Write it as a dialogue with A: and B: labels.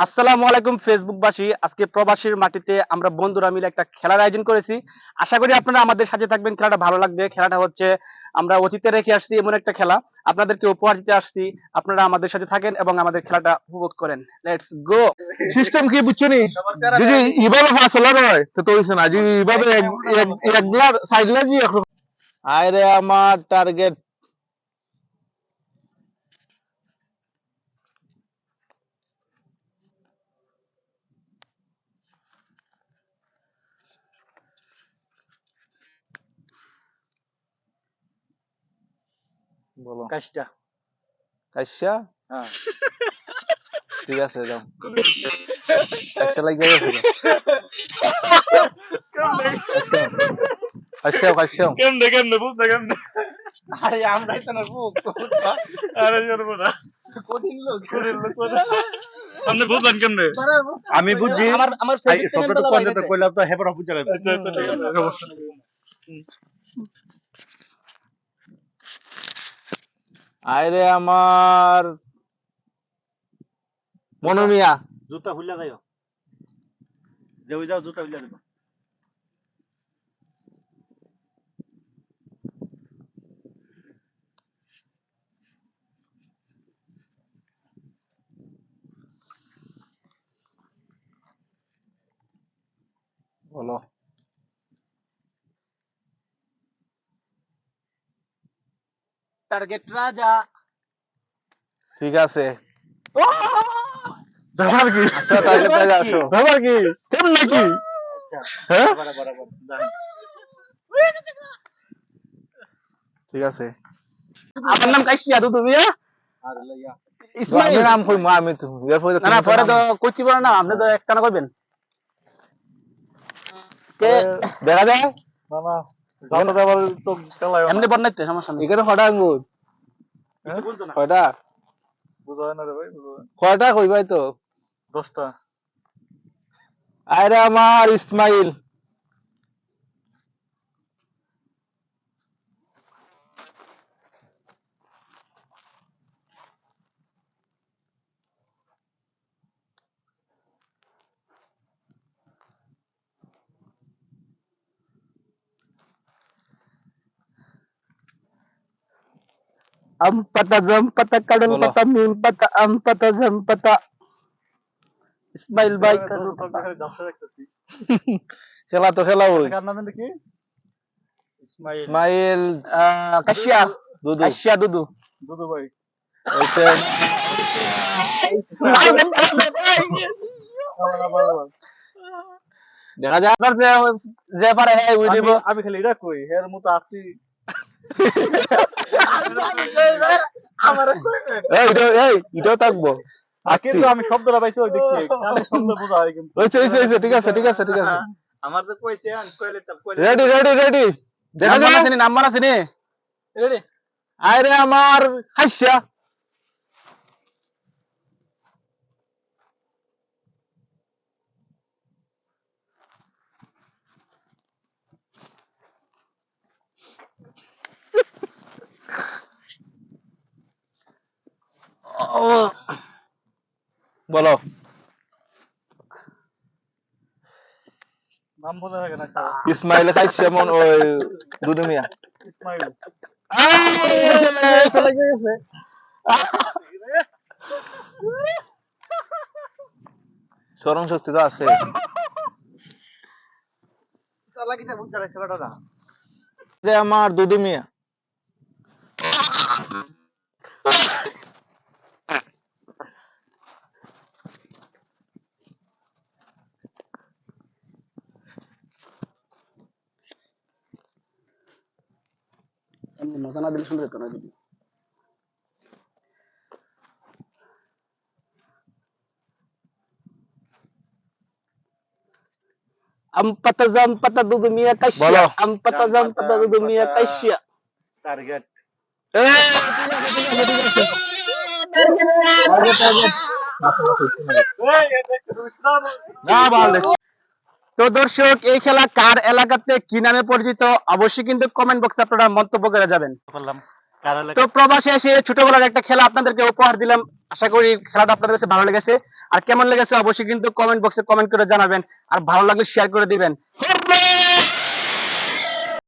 A: আসসালামু আলাইকুম ফেসবুকবাসী। আজকে প্রবাসীর মাটিতে আমরা বন্ধুরা মিলে একটা খেলার আয়োজন করেছি। আশা করি আপনারা আমাদের সাথে থাকবেন খেলাটা ভালো লাগবে। খেলাটা হচ্ছে আমরা অতীতে রেখে আসছি এমন একটা খেলা। আপনাদেরকে উপহার দিতে আসছি। আপনারা আমাদের সাথে থাকেন এবং আমাদের খেলাটা উপভোগ করেন। লেটস গো
B: সিস্টেম কি বুঝছ নি? যদি ইভাবে ফাসলা নয় তো তো হইছে না। যদি ইভাবে এক- এক- জি এখন আরে আমার টার্গেট বলো।
A: কাজটা
B: কাশ্যা
A: হ্যাঁ।
B: ঠিক আছে যাও। কাশ্যা লাগিয়ে গেছে কাশ্যা কাশ্যা
C: কেমনে কেমনে বুঝতে কেমনে?
A: আরে আমরাই তো না বুক
C: আরে জানব না
A: কঠিন লোক।
C: আপনি বুঝলেন কেমনে?
D: আমি বুঝছি
A: আমার আমার
D: কইলাম তো
C: আচ্ছা আচ্ছা ঠিক আছে।
B: আরে আমার মনোমিয়া।
D: জুতা খুললা যাইও। যাও যাও জুতা খুললা দেবো
A: টার্গেট রাজা।
B: ঠিক আছে।
D: ব্যাপার কি?
B: আসো টার্গেট টার্গেট আসো।
D: ব্যাপার কি? নাকি?
B: হ্যাঁ?
D: বরাবর বরাবর জান
B: ঠিক আছে।
A: আমার নাম তো তুমি ইসমাইল।
B: আমি নাম কইমু আমি তো এরপরে
A: না না পরে তো কইতে পারো না আপনি তো একটা না কইবেন। কে?
B: দেখা যায়।
D: না না জানো তো
A: এমনি বন্যাইতে সমস্যা নেই।
B: এখানে আঙ্গুর
D: না
B: কয়টা?
D: বুঝা না রে ভাই
B: কয়টা কইবাই তো
D: দশটা।
B: আরে আমার Ismail
A: pata mim pata. am pata zam pata Ismail ভাই
B: খেলা তো খেলা ওই
D: ইসমাইল
A: কাশিয়া
B: দুদু
A: কাশিয়া দুদু
D: দুদু ভাই
B: দেখা যায়
A: যে যে পারে হ্যাঁ
D: আমি- আমি খালি এটা কই এর মতো
B: এই এটাও থাকব।
D: কিন্তু আমি শব্দটা পাইছি ওই দেখছি শব্দ বোঝা হয় কিন্তু।
B: ঠিক আছে ঠিক আছে ঠিক আছে।
D: আমার তো কইছে আন কইলে তো কইলে
B: রেডি রেডি রেডি দেখা
A: নাম্বার আছে নি নাম্বার আছে নি?
D: রেডি
B: আরে আমার হাসিয়া। বলো।
D: নাম বোঝা থাকে না
B: ইসমাইল খাইছে ওই দুদু মিয়া
D: ইসমাইল
B: স্মরণ শক্তি তো আছে। আমার দুদু। মিয়া
A: Nino, Notana del Sundre Tona Dibi. azam,
B: empat
A: dudumia kasya. azam, zampata dudumia kasya. Target. Target,
D: target.
B: Target, target.
A: তো দর্শক এই খেলা কার এলাকাতে কি নামে পরিচিত? অবশ্যই কিন্তু কমেন্ট বক্সে আপনারা মন্তব্য করে যাবেন। তো প্রবাসে এসে ছোটবেলার একটা খেলা আপনাদেরকে উপহার দিলাম। আশা করি খেলাটা আপনাদের কাছে ভালো লেগেছে। আর কেমন লেগেছে অবশ্যই কিন্তু কমেন্ট বক্সে কমেন্ট করে জানাবেন। আর ভালো লাগলে শেয়ার করে দিবেন।